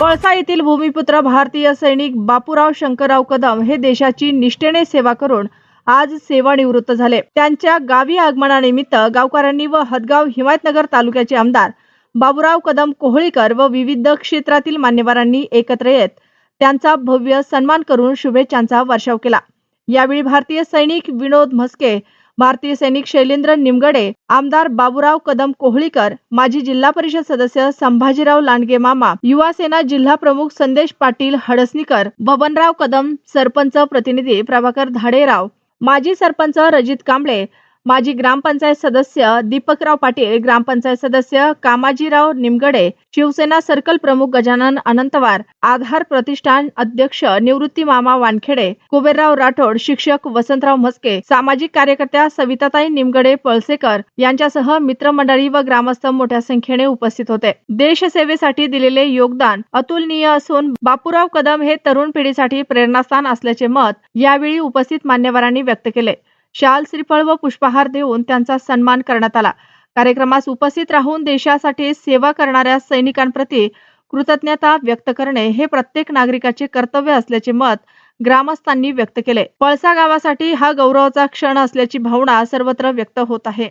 कोळसा येथील भूमिपुत्र भारतीय सैनिक बापूराव शंकरराव कदम हे देशाची निष्ठेने सेवा करून आज सेवानिवृत्त झाले. त्यांच्या गावी आगमनानिमित्त गावकऱ्यांनी व हदगाव हिमायतनगर तालुक्याचे आमदार बाबूराव कदम कोहळीकर व विविध क्षेत्रातील मान्यवरांनी एकत्र येत त्यांचा भव्य सन्मान करून शुभेच्छांचा वर्षाव केला. यावेळी भारतीय सैनिक विनोद म्हस्के भारतीय सैनिक शैलेंद्र निमगडे आमदार बाबूराव कदम कोहळीकर माजी जिल्हा परिषद सदस्य संभाजीराव लांडगे मामा युवा सेना जिल्हा प्रमुख संदेश पाटील हडसनीकर बबनराव कदम सरपंच प्रतिनिधी प्रभाकर धाडेराव माजी सरपंच रजित कांबळे माजी ग्रामपंचायत सदस्य दीपकराव पाटील ग्रामपंचायत सदस्य कामाजीराव निमगडे शिवसेना सर्कल प्रमुख गजानन अनंतवार आधार प्रतिष्ठान अध्यक्ष निवृत्ती मामा वानखेडे कुबेरराव राठोड शिक्षक वसंतराव म्हस्के सामाजिक कार्यकर्त्या सविताताई निमगडे पळसेकर यांच्यासह मित्रमंडळी व ग्रामस्थ मोठ्या संख्येने उपस्थित होते. देशसेवेसाठी दिलेले योगदान अतुलनीय असून बापूराव कदम हे तरुण पिढीसाठी प्रेरणास्थान असल्याचे मत यावेळी उपस्थित मान्यवरांनी व्यक्त केले. शाल श्रीफळ व पुष्पहार देऊन त्यांचा सन्मान करण्यात आला. कार्यक्रमास उपस्थित राहून देशासाठी सेवा करणाऱ्या सैनिकांप्रती कृतज्ञता व्यक्त करणे हे प्रत्येक नागरिकाचे कर्तव्य असल्याचे मत ग्रामस्थांनी व्यक्त केले. पळसा गावासाठी हा गौरवाचा क्षण असल्याची भावना सर्वत्र व्यक्त होत आहे.